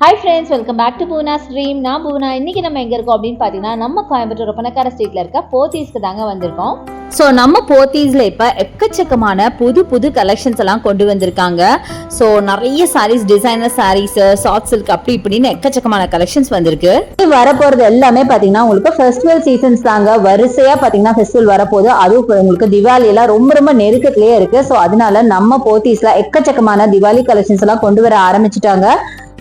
Hi friends welcome back to Poona stream நான் பூனா இன்னைக்கு நம்ம எங்கே இருக்கோம் அப்படின்னு பார்த்தீங்கன்னா நம்ம கோயம்புத்தூர் பணக்கார ஸ்ட்ரீட்ல இருக்க போத்தீஸ்க்கு தாங்க வந்திருக்கோம். ஸோ நம்ம போத்தீஸ்ல இப்போ எக்கச்சக்கமான புது புது கலெக்ஷன்ஸ் எல்லாம் கொண்டு வந்திருக்காங்க. ஸோ நிறைய sarees designer sarees soft silk அப்படி இப்படின்னு எக்கச்சக்கமான கலெக்ஷன்ஸ் வந்திருக்கு. வரப்போறது எல்லாமே பாத்தீங்கன்னா உங்களுக்கு ஃபெஸ்டிவல் சீசன்ஸ் தாங்க. வரிசையா பாத்தீங்கன்னா ஃபெஸ்டிவல் வரப்போகுது. அதுவும் உங்களுக்கு திவாலியெல்லாம் ரொம்ப ரொம்ப நெருக்கத்திலேயே இருக்கு. ஸோ அதனால நம்ம போத்தீஸ்ல எக்கச்சக்கமான திவாலி கலெக்ஷன்ஸ் எல்லாம் கொண்டு வர ஆரம்பிச்சிட்டாங்க.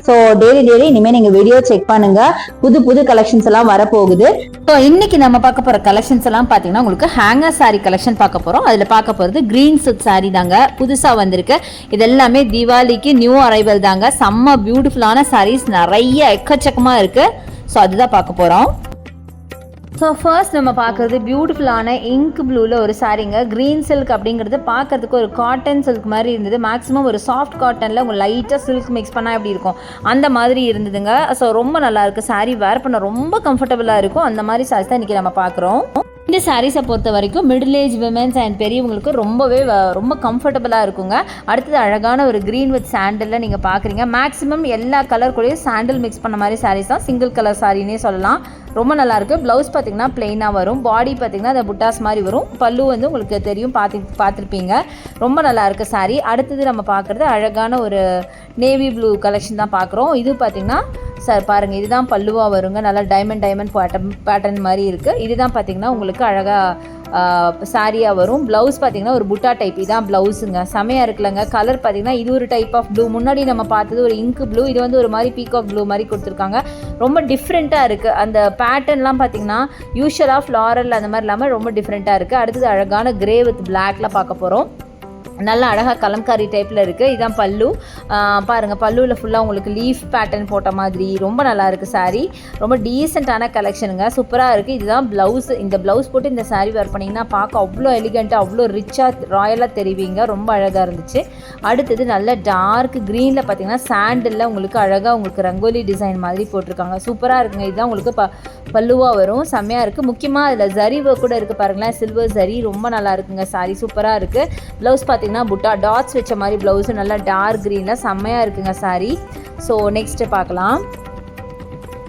ஸோ டெய்லி டெய்லி இனிமேல் நீங்கள் வீடியோ செக் பண்ணுங்க. புது புது கலெக்ஷன்ஸ் எல்லாம் வரப்போகுது. ஸோ இன்னைக்கு நம்ம பார்க்க போகிற கலெக்ஷன்ஸ் எல்லாம் பார்த்தீங்கன்னா உங்களுக்கு ஹேங்கர் சாரி கலெக்ஷன் பார்க்க போகிறோம் அதில் பார்க்க போகிறது கிரீன் சில்க் சாரி தாங்க. புதுசாக வந்திருக்கு. இது எல்லாமே தீபாவளிக்கு நியூ அரைவல் தாங்க. செம்ம பியூட்டிஃபுல்லான சாரீஸ் நிறைய எக்கச்சக்கமாக இருக்குது ஸோ அதுதான் பார்க்க போகிறோம் ஸோ ஃபர்ஸ்ட் நம்ம பார்க்குறது பியூட்டிஃபுல்லான இங்க் ப்ளூவில் ஒரு சாரீங்க க்ரீன் சில்க் அப்படிங்கிறது பார்க்கறதுக்கு ஒரு காட்டன் சில்க் மாதிரி இருந்தது. மேக்ஸிமம் ஒரு சாஃப்ட் காட்டனில் உங்கள் லைட்டாக சில்க் மிக்ஸ் பண்ணால் எப்படி இருக்கும்? அந்த மாதிரி இருந்ததுங்க. ஸோ ரொம்ப நல்லாயிருக்கு இருக்கு. வேர் பண்ண ரொம்ப கம்ஃபர்டபுளாக இருக்கும். அந்த மாதிரி சாரீஸ் தான் இன்றைக்கி நம்ம பார்க்குறோம். இந்த சாரீஸை பொறுத்த வரைக்கும் மிடில் ஏஜ் விமென்ஸ் அண்ட் பெரியவங்களுக்கு ரொம்பவே வ- ரொம்ப கம்ஃபர்டபுளாக இருக்குங்க. அடுத்தது அழகான ஒரு க்ரீன் வித் சாண்டலில் நீங்கள் பார்க்குறீங்க மேக்ஸிமம் எல்லா கலர் கூடயும் சாண்டில் மிக்ஸ் பண்ண மாதிரி சாரீஸ் தான். சிங்கிள் கலர் சாரின்னே சொல்லலாம். ரொம்ப நல்லாயிருக்கு ப்ளவுஸ் பார்த்தீங்கன்னா ப்ளெயினாக வரும். பாடி பார்த்தீங்கன்னா அந்த புட்டாஸ் மாதிரி வரும். பல்லு வந்து உங்களுக்கு தெரியும். பார்த்து பார்த்துருப்பீங்க ரொம்ப நல்லா இருக்கு அடுத்தது நம்ம பார்க்குறது அழகான ஒரு நேவி ப்ளூ கலெக்ஷன் தான் பார்க்குறோம் இது பார்த்தீங்கன்னா சார் பாருங்கள் இதுதான் பல்லுவாக வருங்க. நல்லா டைமண்ட் டைமண்ட் பேட்டர்ன் பேட்டர்ன் மாதிரி இருக்குது இதுதான் பார்த்தீங்கன்னா உங்களுக்கு அழகாக சாரியாக வரும். ப்ளவுஸ் பார்த்தீங்கன்னா ஒரு புட்டா டைப் இதான் ப்ளவுஸுங்க செமையாக இருக்குல்லங்க. கலர் பார்த்தீங்கன்னா இது ஒரு டைப் ஆஃப் ப்ளூ முன்னாடி நம்ம பார்த்தது ஒரு இங்க் ப்ளூ இது வந்து ஒரு மாதிரி பீகாக் ப்ளூ மாதிரி கொடுத்துருக்காங்க. ரொம்ப டிஃப்ரெண்ட்டாக இருக்குது அந்த பேட்டர்ன்லாம் பார்த்தீங்கன்னா யூஷுவலாக ஃப்ளாரல் அந்த மாதிரி இல்லாமல் ரொம்ப டிஃப்ரெண்ட்டாக இருக்குது அடுத்தது அழகான கிரே வித் பிளாக்ல பார்க்க போகிறோம் நல்ல அழகாக கலம்காரி டைப்பில் இருக்குது இதுதான் பல்லு. பாருங்கள் பல்லுவில் ஃபுல்லாக உங்களுக்கு லீஃப் பேட்டர்ன் போட்ட மாதிரி. ரொம்ப நல்லா இருக்குது ரொம்ப டீசெண்டான கலெக்ஷனுங்க சூப்பராக இருக்குது இதுதான் ப்ளவுஸ் இந்த ப்ளவுஸ் போட்டு இந்த சாரீ வேர் பண்ணிங்கன்னா பார்க்க அவ்வளோ எலிகண்ட்டாக அவ்வளோ ரிச்சாக ராயலாக தெரிவிங்க. ரொம்ப அழகாக இருந்துச்சு. அடுத்தது நல்ல டார்க் க்ரீனில் பார்த்தீங்கன்னா சாண்டில் உங்களுக்கு அழகாக உங்களுக்கு ரங்கோலி டிசைன் மாதிரி போட்டிருக்காங்க. சூப்பராக இருக்குங்க. இதுதான் உங்களுக்கு ப பல்லுவாக வரும். செம்மையாக இருக்குது முக்கியமாக அதில் ஜரி கூட இருக்குது பாருங்களேன். சில்வர் ஜரி ரொம்ப நல்லா இருக்குங்க. saree சூப்பராக இருக்குது ப்ளவுஸ் பார்த்தீங்கன்னா புட்டா டாட்ஸ் வச்ச மாதிரி ப்ளவுஸ் நல்லா டார்க் க்ரீனில் செம்மையாக இருக்குங்க சாரி ஸோ நெக்ஸ்ட்டு பார்க்கலாம்.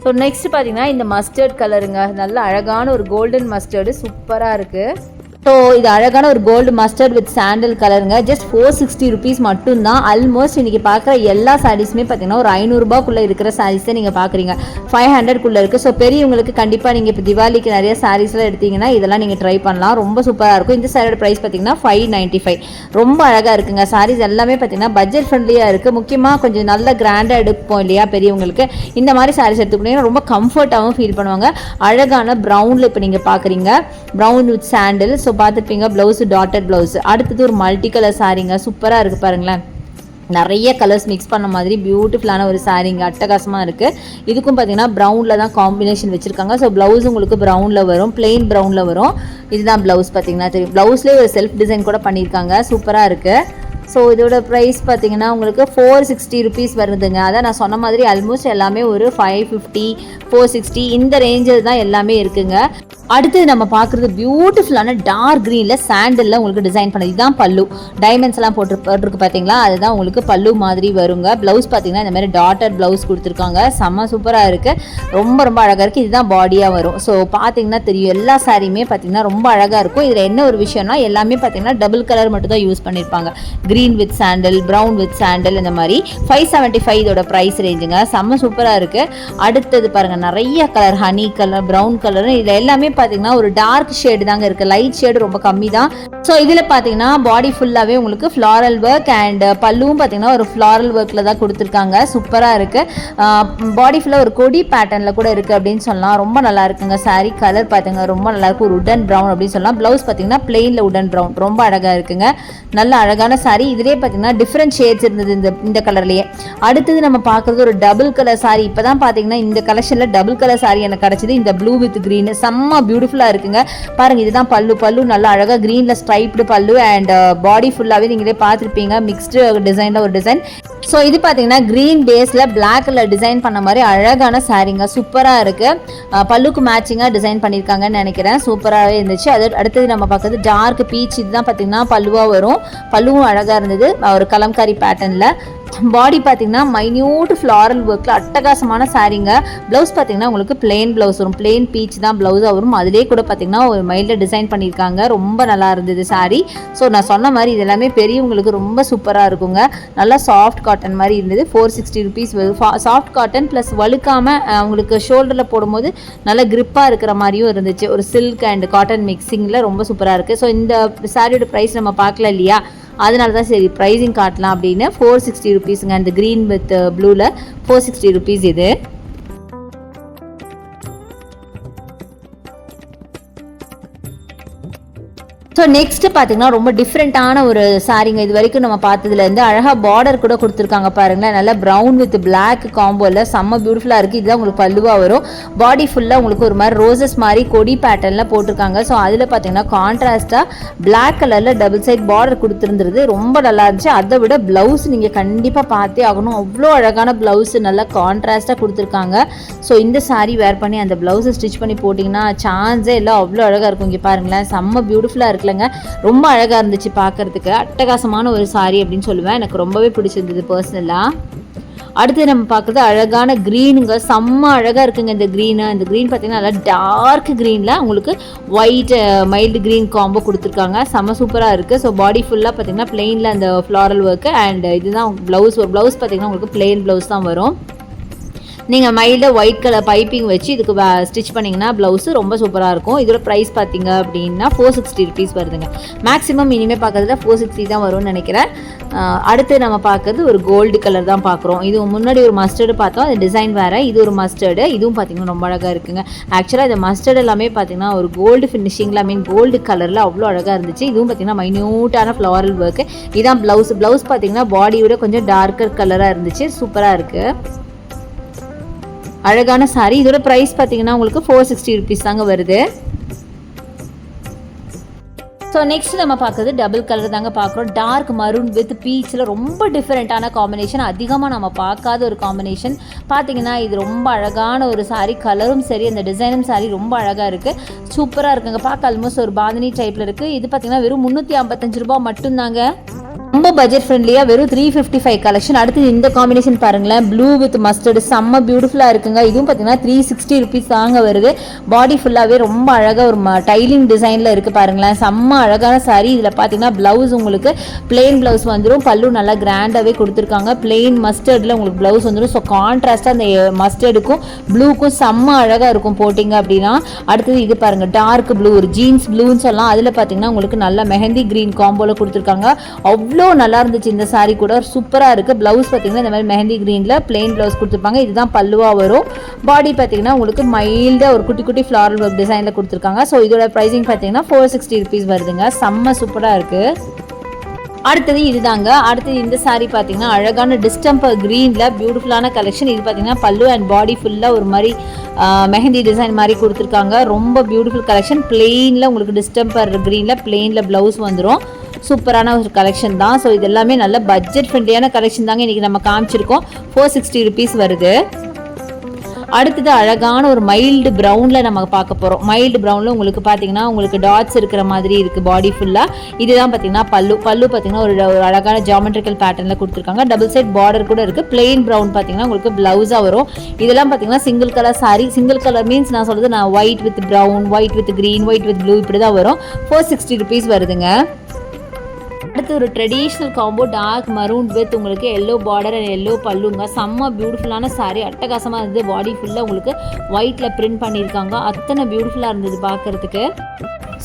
ஸோ நெக்ஸ்ட் பார்த்தீங்கன்னா இந்த மஸ்டர்ட் கலருங்க நல்ல அழகான ஒரு கோல்டன் மஸ்டர்டு சூப்பராக இருக்குது ஸோ இது அழகான ஒரு கோல்டு மஸ்டர்ட் வித் சாண்டல் கலருங்க ஜஸ்ட் ஃபோர் சிக்ஸ்டி ருபீஸ் மட்டும்தான். ஆல்மோஸ்ட் இன்றைக்கி பார்க்குற எல்லா சாரீஸுமே பார்த்தீங்கன்னா ஒரு ஐநூறுரூபாக்குள்ளே இருக்கிற சாரீஸ் தான் நீங்கள் பார்க்குறீங்க. ஃபைவ் ஹண்ட்ரட்குள்ளே இருக்குது ஸோ பெரியவங்களுக்கு கண்டிப்பாக நீங்கள் இப்போ திவாலிக்கு நிறைய சாரீஸ்லாம் எடுத்தீங்கன்னா இதெல்லாம் நீங்கள் ட்ரை பண்ணலாம். ரொம்ப சூப்பராக இருக்கும். இந்த சாரியோட ப்ரைஸ் பார்த்தீங்கன்னா ஃபைவ் நைன்ட்டி ஃபைவ் ரொம்ப அழகாக இருக்குங்க. சாரீஸ் எல்லாமே பார்த்தீங்கன்னா பட்ஜெட் ஃப்ரெண்ட்லியாக இருக்குது முக்கியமாக கொஞ்சம் நல்ல கிராண்டாக எடுப்போம் இல்லையா பெரியவங்களுக்கு. இந்த மாதிரி சாரீஸ் எடுத்துக்கிட்டீங்கன்னா ரொம்ப கம்ஃபர்ட்டாகவும் ஃபீல் பண்ணுவாங்க. அழகான ப்ரௌனில் இப்போ நீங்கள் பார்க்குறீங்க. ப்ரௌன் வித் சாண்டில் ஸோ பார்த்துருப்பீங்க ப்ளவுஸு டாட்டட் ப்ளவுஸ் அடுத்தது ஒரு மல்டி கலர் சாரீங்க சூப்பராக இருக்குது பாருங்களேன். நிறைய கலர்ஸ் மிக்ஸ் பண்ண மாதிரி பியூட்டிஃபுல்லான ஒரு சாரீங்க அட்டகாசமாக இருக்குது இதுக்கும் பார்த்தீங்கன்னா ப்ரௌனில் தான் காம்பினேஷன் வச்சுருக்காங்க. ஸோ ப்ளவுஸ் உங்களுக்கு ப்ரௌனில் வரும். பிளெயின் ப்ரௌனில் வரும். இதுதான் ப்ளவுஸ் பார்த்தீங்கன்னா தெரியும். ப்ளவுஸ்லேயே ஒரு செல்ஃப் டிசைன் கூட பண்ணியிருக்காங்க. சூப்பராக இருக்குது ஸோ இதோட ப்ரைஸ் பார்த்தீங்கன்னா உங்களுக்கு ஃபோர் சிக்ஸ்டி ருபீஸ் வருதுங்க. அதான் நான் சொன்ன மாதிரி ஆல்மோஸ்ட் எல்லாமே ஒரு ஃபைவ் ஃபிஃப்டி ஃபோர் சிக்ஸ்டி இந்த ரேஞ்சில் தான் எல்லாமே இருக்குங்க. அடுத்தது நம்ம பார்க்குறது பியூட்டிஃபுல்லான டார்க் க்ரீனில் சாண்டலில் உங்களுக்கு டிசைன் பண்ணது. இதுதான் பல்லு. டைமண்ட்ஸ் எல்லாம் போட்டு போட்டிருக்கு பார்த்தீங்களா? அதுதான் உங்களுக்கு பல்லு மாதிரி வருங்க. ப்ளவுஸ் பார்த்தீங்கன்னா இந்த மாதிரி டாட்டர் ப்ளவுஸ் கொடுத்துருக்காங்க. செம்ம சூப்பராக இருக்குது ரொம்ப ரொம்ப அழகாக இருக்குது இதுதான் பாடியாக வரும். ஸோ பார்த்தீங்கன்னா தெரியும். எல்லா சாரியுமே பார்த்தீங்கன்னா ரொம்ப அழகாக இருக்கும். இதில் என்ன ஒரு விஷயம்னா எல்லாமே பார்த்தீங்கன்னா டபுள் கலர் மட்டும் தான் யூஸ் பண்ணியிருப்பாங்க green with sandal brown with sandal இந்த மாதிரி. ஃபைவ் செவன்ட்டி ஃபைவ் இதோட ப்ரைஸ் ரேஞ்சுங்க செம்ம சூப்பராக இருக்குது அடுத்தது பாருங்கள் நிறைய colour honey colour brown colour இதில் எல்லாமே பார்த்தீங்கன்னா ஒரு டார்க் ஷேடு தாங்க இருக்குது லைட் ஷேடு ரொம்ப கம்மி தான் ஸோ இதில் பார்த்தீங்கன்னா பாடி ஃபுல்லாகவே உங்களுக்கு ஃப்ளாரல் ஒர்க் அண்ட் பல்லுவும் பார்த்தீங்கன்னா ஒரு ஃப்ளாரல் ஒர்க்கில் தான் கொடுத்துருக்காங்க. சூப்பராக இருக்குது பாடி ஃபுல்லாக ஒரு கொடி பேட்டர்னில் கூட இருக்குது அப்படின்னு சொல்லலாம். ரொம்ப நல்லா இருக்குங்க. Saree கலர் பார்த்தீங்க ரொம்ப நல்லா இருக்கும் ஒரு உடன் ப்ரௌன் அப்படின்னு சொல்லலாம். ப்ளவுஸ் பார்த்தீங்கன்னா பிளெயினில் உடன் ப்ரௌன் ரொம்ப அழகாக இருக்குங்க. நல்ல அழகான சாரீ இதுலேயே பார்த்தீங்கன்னா டிஃப்ரெண்ட் ஷேட்ஸ் இருந்தது இந்த இந்த கலர்லேயே அடுத்தது நம்ம பார்க்குறது ஒரு டபுள் கலர் saree. இப்போ தான் பார்த்தீங்கன்னா இந்த கலெக்ஷனில் டபுள் கலர் saree எனக்கு கிடச்சிது. இந்த ப்ளூ வித் க்ரீன் செம்ம பியூட்டிஃபுல்லாக இருக்குங்க. பாருங்கள் இதுதான் பல்லு. பல்லு நல்லா அழகாக க்ரீனில் ஸ்ட்ரைப்டு பல்லு அண்ட் பாடி ஃபுல்லாகவே நீங்களே பார்த்துருப்பீங்க. மிக்ஸ்டு டிசைனில் ஒரு டிசைன் ஸோ இது பார்த்தீங்கன்னா க்ரீன் பேஸில் பிளாக் கலர் டிசைன் பண்ண மாதிரி அழகான சாரீங்க சூப்பராக இருக்குது பல்லுக்கு மேட்சிங்காக டிசைன் பண்ணியிருக்காங்கன்னு நினைக்கிறேன். சூப்பராகவே இருந்துச்சு. அது அடுத்தது நம்ம பார்க்குறது டார்க் பீச் இதுதான் பார்த்தீங்கன்னா பல்லுவாக வரும். பல்லுவும் அழகாக இருந்தது. ஒரு கலம்காரி பேட்டர்னில் பாடி பார்த்தீங்கன்னா மைன்யூட் ஃப்ளாரல் ஒர்க்கில் அட்டகாசமான சாரீங்க ப்ளவுஸ் பார்த்தீங்கன்னா உங்களுக்கு பிளெயின் ப்ளவுஸ் வரும். பிளெயின் பீச் தான் ப்ளவுஸாக வரும். அதிலே கூட பார்த்தீங்கன்னா ஒரு மைல்டில் டிசைன் பண்ணியிருக்காங்க ரொம்ப நல்லா இருந்தது சாரீ ஸோ நான் சொன்ன மாதிரி இது எல்லாமே பெரியவங்களுக்கு ரொம்ப சூப்பராக இருக்குங்க. நல்லா சாஃப்ட் காட்டன் மாதிரி இருந்தது. Four sixty rupees soft cotton plus வழுக்காமல் அவங்களுக்கு ஷோல்டரில் போடும்போது நல்ல கிரிப்பாக இருக்கிற மாதிரியும் இருந்துச்சு. ஒரு சில்க் அண்ட் காட்டன் மிக்சிங்கில் ரொம்ப சூப்பராக இருக்குது ஸோ இந்த சாரியோட ப்ரைஸ் நம்ம பார்க்கல இல்லையா? அதனால தான் சரி ப்ரைஸிங் காட்டலாம் அப்படின்னு ஃபோர் சிக்ஸ்டி ருபீஸுங்க அந்த க்ரீன் வித் ப்ளூவில் ஃபோர் சிக்ஸ்டி ருபீஸ் இது. ஸோ நெக்ஸ்ட் பார்த்தீங்கன்னா ரொம்ப டிஃப்ரெண்ட்டான ஒரு சாரீங்க இது வரைக்கும் நம்ம பார்த்ததுலேருந்து அழகாக பார்டர் கூட கொடுத்துருக்காங்க பாருங்களேன். நல்லா ப்ரௌன் வித் பிளாக் காம்போவில் செம்ம பியூட்டிஃபுல்லாக இருக்குது இதுதான் உங்களுக்கு பல்லுவாக வரும். பாடி ஃபுல்லாக உங்களுக்கு ஒரு மாதிரி ரோசஸ் மாதிரி கொடி பேட்டர்னில் போட்டிருக்காங்க. ஸோ அதில் பார்த்தீங்கன்னா கான்ட்ராஸ்ட்டாக பிளாக் கலரில் டபுள் சைட் பார்டர் கொடுத்துருந்துருது ரொம்ப நல்லா இருந்துச்சு. அதை விட ப்ளவுஸ் நீங்கள் கண்டிப்பாக பார்த்தே ஆகணும். அவ்வளோ அழகான ப்ளவுஸ் நல்லா கான்ட்ராஸ்ட்டாக கொடுத்துருக்காங்க. ஸோ இந்த சாரீ வேர் பண்ணி அந்த ப்ளவுஸை ஸ்டிச் பண்ணி போட்டிங்கன்னா சான்ஸே எல்லாம் அவ்வளோ அழகாக இருக்கும். இங்கே பாருங்களேன். செம்ம பியூட்டிஃபுல்லாக இருக்குல்லங்க ரொம்ப அழகாக இருந்துச்சு பார்க்கறதுக்கு. அட்டகாசமான ஒரு சாரி அப்படின்னு சொல்லுவேன். எனக்கு ரொம்பவே பிடிச்சிருந்தது பர்சனலாக அடுத்து நம்ம பார்க்குறது அழகான க்ரீனுங்க செம்ம அழகாக இருக்குங்க இந்த க்ரீனு இந்த க்ரீன் பார்த்தீங்கன்னா நல்லா டார்க் க்ரீனில் உங்களுக்கு ஒயிட் மைல்டு க்ரீன் காம்போ கொடுத்துருக்காங்க. செம்ம சூப்பராக இருக்குது ஸோ பாடி ஃபுல்லாக பார்த்தீங்கன்னா பிளெயினில் அந்த ஃப்ளாரல் ஒர்க்கு அண்ட் இதுதான் ப்ளவுஸ் ஒரு ப்ளவுஸ் பார்த்தீங்கன்னா உங்களுக்கு பிளெயின் ப்ளவுஸ் தான் வரும். நீங்கள் மைல்டாக ஒயிட் கலர் பைப்பிங் வச்சு இதுக்கு ஸ்டிச் பண்ணிங்கன்னா ப்ளவுஸு ரொம்ப சூப்பராக இருக்கும். இதோட ப்ரைஸ் பார்த்தீங்க அப்படின்னா ஃபோர் சிக்ஸ்டி ருபீஸ் வருதுங்க. மேக்ஸிமம் இனிமேல் பார்க்குறதுல ஃபோர் சிக்ஸ்டி தான் வரும்னு நினைக்கிறேன். அடுத்து நம்ம பார்க்கறது ஒரு கோல்டு கலர் தான் பார்க்குறோம் இது முன்னாடி ஒரு மஸ்டர்டு பார்த்தோம். அது டிசைன் வேறு. இது ஒரு மஸ்டர்டு இதுவும் பார்த்தீங்கன்னா ரொம்ப அழகாக இருக்குங்க. ஆக்சுவலாக இந்த மஸ்டர்டு எல்லாமே பார்த்தீங்கன்னா ஒரு கோல்டு ஃபினிஷிங்கில் ஐ மீன் கோல்டு கலரில் அவ்வளோ அழகாக இருந்துச்சு. இதுவும் பார்த்தீங்கன்னா மைன்யூட்டான ஃப்ளவரல் ஒர்க்கு இதான் ப்ளவுஸ் ப்ளவுஸ் பார்த்தீங்கன்னா பாடியோட கொஞ்சம் டார்க்கர் கலராக இருந்துச்சு. சூப்பராக இருக்குது அழகான சாரி இதோட ப்ரைஸ் பார்த்தீங்கன்னா உங்களுக்கு ஃபோர் சிக்ஸ்டி ருபீஸ் தாங்க வருது. ஸோ நெக்ஸ்ட் நம்ம பார்க்குறது டபுள் கலர் தாங்க பார்க்குறோம். டார்க் மரூன் வித் பீச்சில் ரொம்ப டிஃப்ரெண்ட்டான காம்பினேஷன் அதிகமாக நம்ம பார்க்காத ஒரு காம்பினேஷன் பார்த்தீங்கன்னா இது ரொம்ப அழகான ஒரு saree. கலரும் சரி அந்த டிசைனும் saree ரொம்ப அழகாக இருக்குது சூப்பராக இருக்குங்க. பார்க்க ஆல்மோஸ்ட் ஒரு பாந்தினி டைப்பில் இருக்குது இது பார்த்தீங்கன்னா வெறும் முந்நூற்றி ஐம்பத்தஞ்சு ரூபா மட்டும்தாங்க. ரொம்ப பட்ஜெட் ஃப்ரெண்ட்லியாக வெறும் த்ரீ ஃபிஃப்டி ஃபைவ் கலெக்ஷன் அடுத்து இந்த காம்பினேஷன் பாருங்களேன். ப்ளூ வித் மஸ்டர்டு செம்ம பியூட்டிஃபுல்லாக இருக்குங்க. இதுவும் பார்த்தீங்கன்னா த்ரீ சிக்ஸ்டி ருபீஸ் தாங்க வருது. பாடி ஃபுல்லாகவே ரொம்ப அழகாக ஒரு டைலிங் டிசைனில் இருக்குது பாருங்களேன். செம்ம அழகான சாரீ இதில் பார்த்தீங்கன்னா ப்ளவுஸ் உங்களுக்கு பிளெயின் ப்ளவுஸ் வந்துடும் பல்லு நல்லா கிராண்டாகவே கொடுத்துருக்காங்க. பிளெயின் மஸ்டர்டில் உங்களுக்கு ப்ளவுஸ் வந்துடும் ஸோ கான்ட்ராஸ்ட்டாக அந்த மஸ்டர்டுக்கும் ப்ளூக்கும் செம்ம அழகாக இருக்கும் போட்டிங்க அப்படின்னா. அடுத்தது இது பாருங்கள் டார்க் ப்ளூ ஒரு ஜீன்ஸ் ப்ளூன்னு சொல்லலாம் அதில் பார்த்தீங்கன்னா உங்களுக்கு நல்ல மெஹந்தி க்ரீன் காம்போவில் கொடுத்துருக்காங்க. அவ்வளோ நல்லா இருந்துச்சு இந்த சாரீ கூட சூப்பராக இருக்குது ப்ளவுஸ் பார்த்தீங்கன்னா இந்த மாதிரி மெஹந்தி க்ரீனில் பிளெயின் ப்ளவுஸ் கொடுத்துருப்பாங்க. இதுதான் பல்லுவாக வரும். பாடி பார்த்தீங்கன்னா உங்களுக்கு மைல்டாக ஒரு குட்டி குட்டி ஃப்ளாரல் ஒர்க் டிசைனில் கொடுத்துருக்காங்க. ஸோ இதோட ப்ரைஸிங் பார்த்தீங்கன்னா ஃபோர் சிக்ஸ்டி ருபீஸ் வருதுங்க. செம்ம சூப்பராக இருக்குது அடுத்தது இதுதாங்க. அடுத்தது இந்த சாரீ பார்த்தீங்கன்னா அழகான டிஸ்டம்பர் க்ரீனில் பியூட்டிஃபுல்லான கலெக்ஷன் இது பார்த்தீங்கன்னா பல்லு அண்ட் பாடி ஃபுல்லாக ஒரு மாதிரி மெஹந்தி டிசைன் மாதிரி கொடுத்துருக்காங்க. ரொம்ப பியூட்டிஃபுல் கலெக்ஷன் பிளெயினில் உங்களுக்கு டிஸ்டம்பர் க்ரீனில் பிளெயினில் ப்ளவுஸ் வந்துடும் சூப்பரான ஒரு கலெக்ஷன் தான். ஸோ இது எல்லாமே நல்ல பட்ஜெட் ஃப்ரெண்ட்லியான கலெக்ஷன் தாங்க இன்றைக்கி நம்ம காமிச்சிருக்கோம். ஃபோர் சிக்ஸ்டி ருபீஸ் வருது. அடுத்தது அழகான ஒரு மைல்டு ப்ரௌனில் நம்ம பார்க்க போகிறோம் மைல்டு ப்ரௌனில் உங்களுக்கு பார்த்தீங்கன்னா உங்களுக்கு டாட்ஸ் இருக்கிற மாதிரி இருக்குது பாடி ஃபுல்லாக இதுதான் பார்த்தீங்கன்னா பல்லு. பல்லு பார்த்தீங்கன்னா ஒரு ஒரு அழகான ஜாமெட்ரிக்கல் பேட்டர்னில் கொடுத்துருக்காங்க. டபுள் சைட் பார்டர் கூட இருக்குது பிளெயின் ப்ரௌன் பார்த்தீங்கன்னா உங்களுக்கு ப்ளவுஸாக வரும். இதெல்லாம் பார்த்தீங்கன்னா single colour saree single colour means நான் சொல்கிறது நான் white with brown white with green white with blue இப்படி தான் வரும். ஃபோர் சிக்ஸ்டி ருபீஸ் வருதுங்க. அடுத்து ஒரு traditional combo dark maroon with உங்களுக்கு எல்லோ பார்டர் அண்ட் எல்லோ பல்லுங்க. செம்ம பியூட்டிஃபுல்லான சாரீ அட்டகாசமாக இருந்தது. பாடி ஃபுல்லாக உங்களுக்கு ஒயிட்டில் பிரிண்ட் பண்ணியிருக்காங்க அத்தனை பியூட்டிஃபுல்லாக இருந்தது பார்க்குறதுக்கு.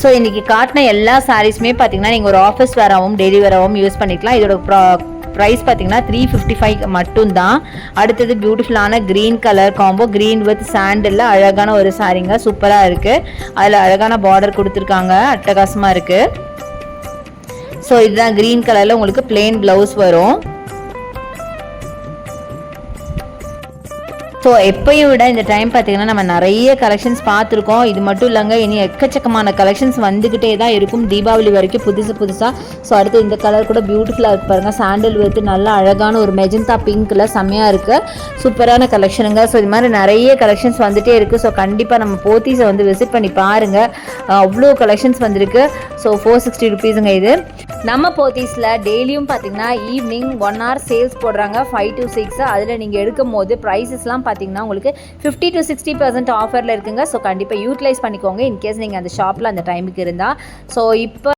ஸோ இன்றைக்கி காட்டின எல்லா சாரீஸுமே பார்த்தீங்கன்னா நீங்கள் ஒரு ஆஃபீஸ் வேறாகவும் டெய்லி வேறாகவும் யூஸ் பண்ணிக்கலாம். இதோட ப்ரா ப்ரைஸ் பார்த்தீங்கன்னா த்ரீ ஃபிஃப்டி ஃபைவ் மட்டும்தான். அடுத்தது பியூட்டிஃபுல்லான green colour combo green with sandal அழகான ஒரு சாரீங்க சூப்பராக இருக்குது அதில் அழகான பார்டர் கொடுத்துருக்காங்க. அட்டகாசமாக இருக்குது ஸோ இதுதான் க்ரீன் கலரில் உங்களுக்கு பிளெயின் ப்ளவுஸ் வரும். ஸோ எப்பயும் விட இந்த டைம் பார்த்தீங்கன்னா நம்ம நிறைய கலெக்ஷன்ஸ் பார்த்துருக்கோம். இது மட்டும் இல்லைங்க இனி எக்கச்சக்கமான கலெக்ஷன்ஸ் வந்துக்கிட்டே தான் இருக்கும். தீபாவளி வரைக்கும் புதுசு புதுசாக ஸோ அடுத்து இந்த கலர் கூட பியூட்டிஃபுல்லாக இருக்கு பாருங்கள் சாண்டில் வித்து நல்ல அழகான ஒரு மெஜந்தா பிங்க்கில் செம்மையாக இருக்குது சூப்பரான கலெக்ஷனுங்க ஸோ இது மாதிரி நிறைய கலெக்ஷன்ஸ் வந்துகிட்டே இருக்குது ஸோ கண்டிப்பாக நம்ம போத்தீஸை வந்து விசிட் பண்ணி பாருங்கள் அவ்வளோ கலெக்ஷன்ஸ் வந்திருக்கு. ஸோ ஃபோர் சிக்ஸ்டி ருபீஸுங்க இது. நம்ம போத்தீஸில் டெய்லியும் பார்த்தீங்கன்னா ஈவினிங் ஒன் ஹவர் சேல்ஸ் போடுறாங்க ஃபைவ் டு சிக்ஸ் அதில் நீங்கள் எடுக்கும் போது ப்ரைஸஸ்லாம் பார்த்தீங்கன்னா உங்களுக்கு ஃபிஃப்டி டு சிக்ஸ்டி பர்சன்ட் ஆஃபரில் இருக்குங்க. ஸோ கண்டிப்பாக யூட்டிலைஸ் பண்ணிக்கோங்க. இன்கேஸ் நீங்கள் அந்த ஷாப்பில் அந்த டைமுக்கு இருந்தால் ஸோ இப்போ